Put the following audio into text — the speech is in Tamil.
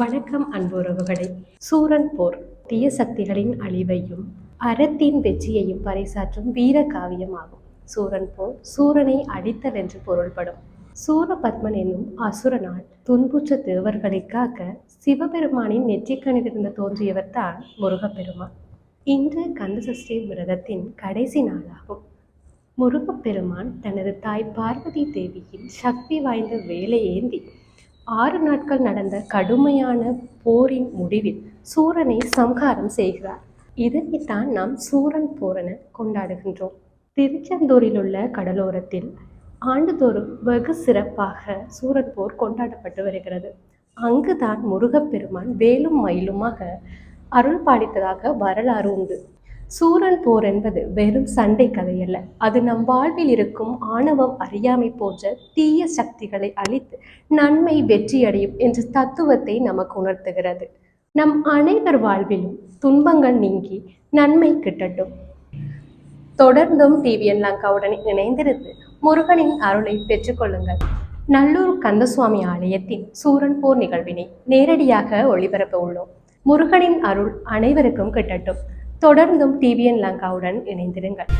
வணக்கம் அன்புறவுகளே சூரன் போர். தீய சக்திகளின் அழிவையும் அறத்தின் வெற்றியையும் பறைசாற்றும் வீர காவியமாகும். சூரன் போர் சூரனை அடித்தல் என்று பொருள்படும். சூரபத்மன் என்னும் அசுரனால் துன்புற்ற தேவர்களை காக்க சிவபெருமானின் நெற்றிக்கணிலிருந்து தோன்றியவர் தான் முருகப்பெருமான். இன்று கந்தசஷ்டி விரதத்தின் கடைசி நாளாகும். முருகப்பெருமான் தனது தாய் பார்வதி தேவியின் சக்தி வாய்ந்த வேலையேந்தி ஆறு நாட்கள் நடந்த கடுமையான போரின் முடிவில் சூரனை சம்ஹாரம் செய்கிறார். இதனைத்தான் நாம் சூரன் போரென கொண்டாடுகின்றோம். திருச்செந்தூரில் உள்ள கடலோரத்தில் ஆண்டுதோறும் வெகு சிறப்பாக சூரன் போர் கொண்டாடப்பட்டு வருகிறது. அங்குதான் முருகப்பெருமான் வேலும் மயிலுமாக அருள் பாலித்ததாக வரலாறு உண்டு. சூரன் போர் என்பது வெறும் சண்டை கதையல்ல அது நம் வாழ்வில் இருக்கும் ஆணவம் அறியாமை போன்ற தீய சக்திகளை அழித்து நன்மை வெற்றியடையும் என்ற தத்துவத்தை நமக்கு உணர்த்துகிறது. நம் அனைவர் வாழ்விலும் துன்பங்கள் நீங்கி நன்மை கிட்டட்டும். தொடர்ந்தும் டிவிஎன் லங்காவுடன் இணைந்திருந்து முருகனின் அருளை பெற்றுக்கொள்ளுங்கள் நல்லூர் கந்தசுவாமி ஆலயத்தின் சூரன் போர் நிகழ்வினை நேரடியாக ஒளிபரப்ப உள்ளோம். முருகனின் அருள் அனைவருக்கும் கிட்டட்டும். தொடர்ந்தும் டிவிஎன் லங்காவுடன் இணைந்திருங்கள்.